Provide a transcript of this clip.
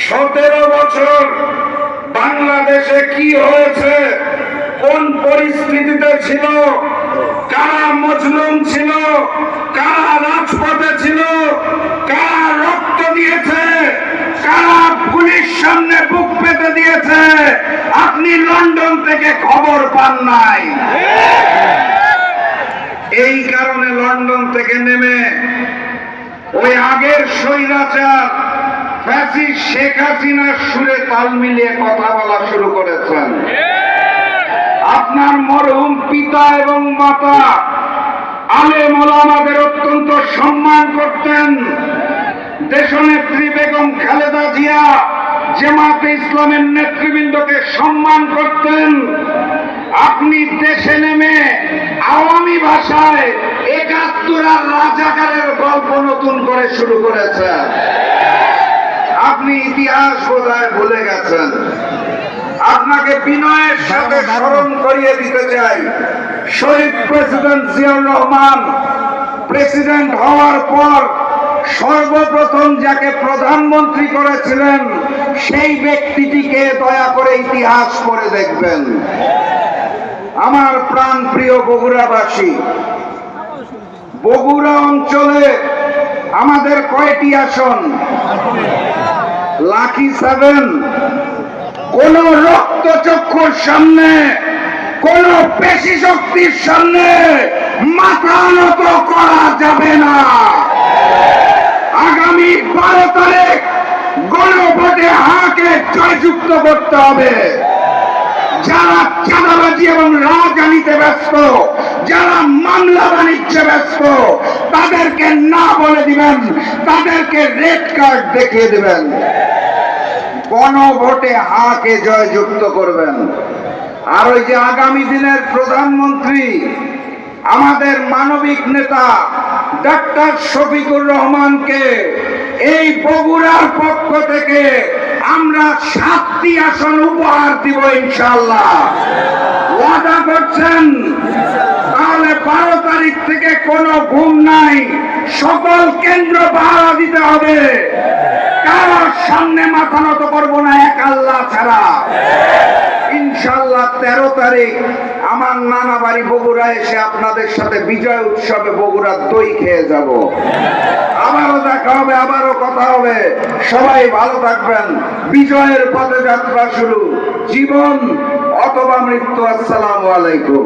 সতেরো বছর বাংলাদেশে কি হয়েছে? কোন পরিস্থিতিতে ছিল? কারা মজলুম ছিল? কারা রাজপথে ছিল? কারা রক্ত দিয়েছে? কারা পুলিশ সামনে বুক পেতে দিয়েছে? আপনি লন্ডন থেকে খবর পান নাই। এই কারণে লন্ডন থেকে নেমে ওই আগের স্বৈরাচার ফ্যাসিস শেখ হাসিনার সুরে তাল মিলিয়ে কথা বলা শুরু করেছেন। আপনার মরহুম পিতা এবং মাতা আলেম ওলামাদের অত্যন্ত সম্মান করতেন। দেশনেত্রী বেগম খালেদা জিয়া জামাতে ইসলামের নেতৃবৃন্দকে সম্মান করতেন। আপনি দেশে নেমে আওয়ামী ভাষায় একাত্তর আর রাজাকারের গল্প নতুন করে শুরু করেছেন। আপনি ইতিহাস বোধহয় ভুলে গেছেন। আপনাকে বিনয়ের সাথে স্মরণ করিয়ে দিতে চাই। শহীদ প্রেসিডেন্ট জিয়াউর রহমান প্রেসিডেন্ট হওয়ার পর সর্বপ্রথম যাকে প্রধানমন্ত্রী করেছিলেন সেই ব্যক্তিটিকে দয়া করে ইতিহাস করে দেখবেন। আমার প্রাণ প্রিয় বগুড়াবাসী বগুড়া অঞ্চলে আমাদের কয়টি আসন? Lucky seven. কোন রক্তচক্ষুর সামনে, কোন পেশি শক্তির সামনে মাথা নত করা যাবে না। আগামী বারো তারিখ গণভোটে হাকে জয়যুক্ত করতে হবে। যারা চাঁদাবাজি এবং রাজনীতিতে ব্যস্ত, যারা মামলা বাণিজ্যে ব্যস্ত, তাদেরকে না বলে দিবেন, তাদেরকে রেড কার্ড দেখিয়ে দিবেন। গণভোটে হাকে জয়যুক্ত করবেন। আর ওই যে আগামী দিনের প্রধানমন্ত্রী, আমাদের মানবিক নেতা ডাক্তার শফিকুর রহমানকে এই বগুড়ার পক্ষ থেকে আমরা সাতটি আসন উপহার দিব ইনশাল্লাহ ওয়াদা করছেন, তাহলে বারো তারিখ থেকে কোনো ঘুম নাই। সকল কেন্দ্র পাহারা দিতে হবে। কারোর সামনে মাথা নত করব না এক আল্লাহ ছাড়া। ইনশাল্লাহ তেরো তারিখ আমার নানা বাড়ি বগুড়া এসে আপনাদের সাথে বিজয় উৎসবে বগুড়ার দই খেয়ে যাব। আবারও দেখা হবে, আবারও কথা হবে। সবাই ভালো থাকবেন। বিজয়ের পথে যাত্রা শুরু। জীবন অথবা মৃত্যু, আসসালামু আলাইকুম।